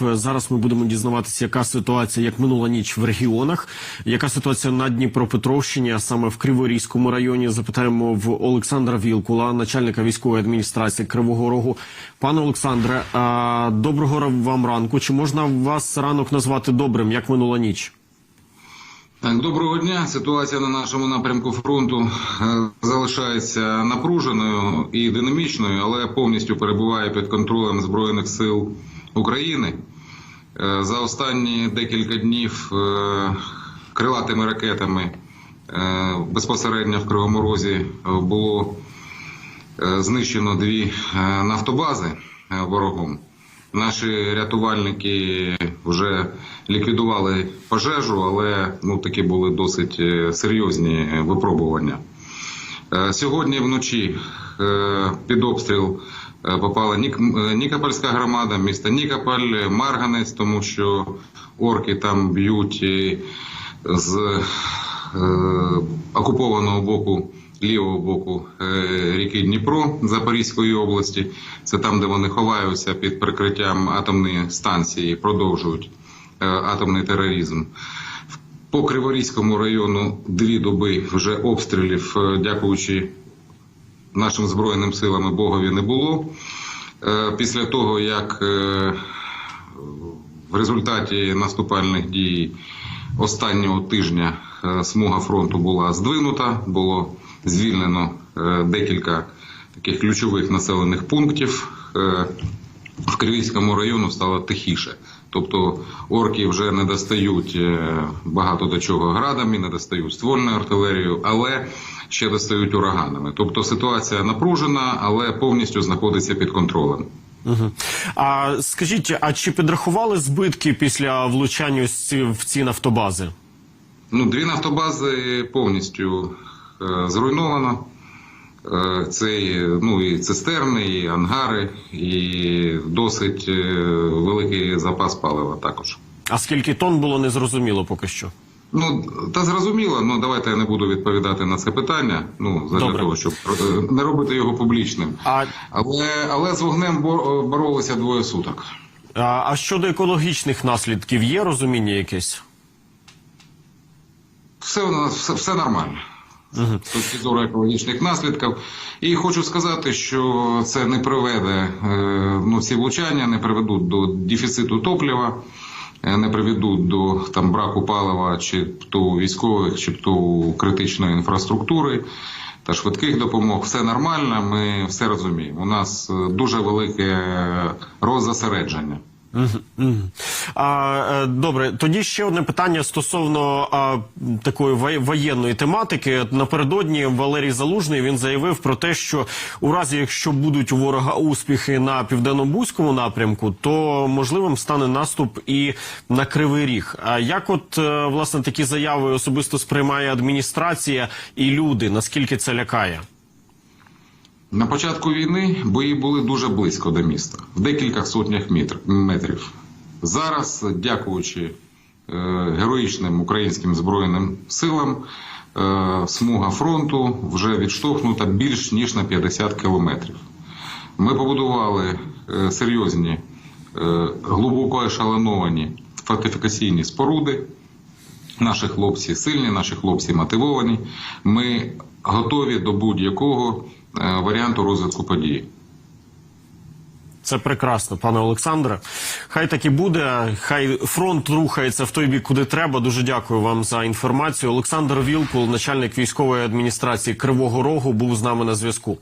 Зараз ми будемо дізнаватися, яка ситуація, як минула ніч в регіонах, яка ситуація на Дніпропетровщині, а саме в Криворізькому районі. Запитаємо в Олександра Вілкула, начальника військової адміністрації Кривого Рогу. Пане Олександре, доброго вам ранку. Чи можна вас ранок назвати добрим, як минула ніч? Так, доброго дня. Ситуація на нашому напрямку фронту е, залишається напруженою і динамічною, але повністю перебуває під контролем збройних сил України. Е, За останні декілька днів е, крилатими ракетами е, безпосередньо в Кривому Розі було знищено дві нафтобази ворогом. Наші рятувальники вже ліквідували пожежу, але ну такі були досить серйозні випробування. Сьогодні вночі під обстріл попала Нік- е, Нікопольська громада, місто Нікополь, Марганець, тому що орки там б'ють е, з е, окупованого боку. Лівого боку е, ріки Дніпро Запорізької області, це там, де вони ховаються під прикриттям атомної станції, продовжують е, атомний тероризм. По Криворізькому району дві доби вже обстрілів, е, дякуючи нашим збройним силам і Богові не було. Е, Після того, як е, в результаті наступальних дій останнього тижня е, смуга фронту була здвинута, було звільнено декілька таких ключових населених пунктів. В Кривійському району стало тихіше. Тобто орки вже не достають е, багато до чого градами, не достають ствольною артилерією, але ще достають ураганами. Тобто ситуація напружена, але повністю знаходиться під контролем. Угу. А скажіть, а чи підрахували збитки після влучання в ці нафтобази? Ну, дві нафтобази повністю е, зруйновано. Е, це ну, і цистерни, і ангари, і досить е, великий запас палива також. А скільки тонн було незрозуміло поки що? Ну, та зрозуміло, ну давайте я не буду відповідати на це питання. Ну, Добре. того, щоб е, не робити його публічним. А, Але, але з вогнем боролися двоє суток. а, а щодо екологічних наслідків є розуміння якесь? Все у нас все, все нормально. З точки зору екологічних наслідків. І хочу сказати, що це не приведе, е, ну, ці влучання не приведуть до дефіциту топлива, е, не приведуть до там, браку палива чи то військових, чи то критичної інфраструктури та швидких допомог. Все нормально, ми все розуміємо. У нас е, дуже велике роззасередження. Е, добре, тоді ще одне питання стосовно такої воєнної тематики. Напередодні Валерій Залужний він заявив про те, що у разі, якщо будуть у ворога успіхи на південно-бузькому напрямку, то можливим стане наступ і на Кривий Ріг. А як, от е, власне такі заяви особисто сприймає адміністрація і люди? Наскільки це лякає? На початку війни бої були дуже близько до міста, в декілька сотнях метрів. Зараз, дякуючи е, героїчним українським збройним силам, е, смуга фронту вже відштовхнута більш ніж на 50 кілометрів. Ми побудували е, серйозні, глибоко ешелоновані фортифікаційні споруди. Наші хлопці сильні, наші хлопці мотивовані. Ми готові до будь-якого варіанту розвитку подій. Це прекрасно, пане Олександре. Хай так і буде. Хай фронт рухається в той бік, куди треба. Дуже дякую вам за інформацію. Олександр Вілкул, начальник військової адміністрації Кривого Рогу, був з нами на зв'язку.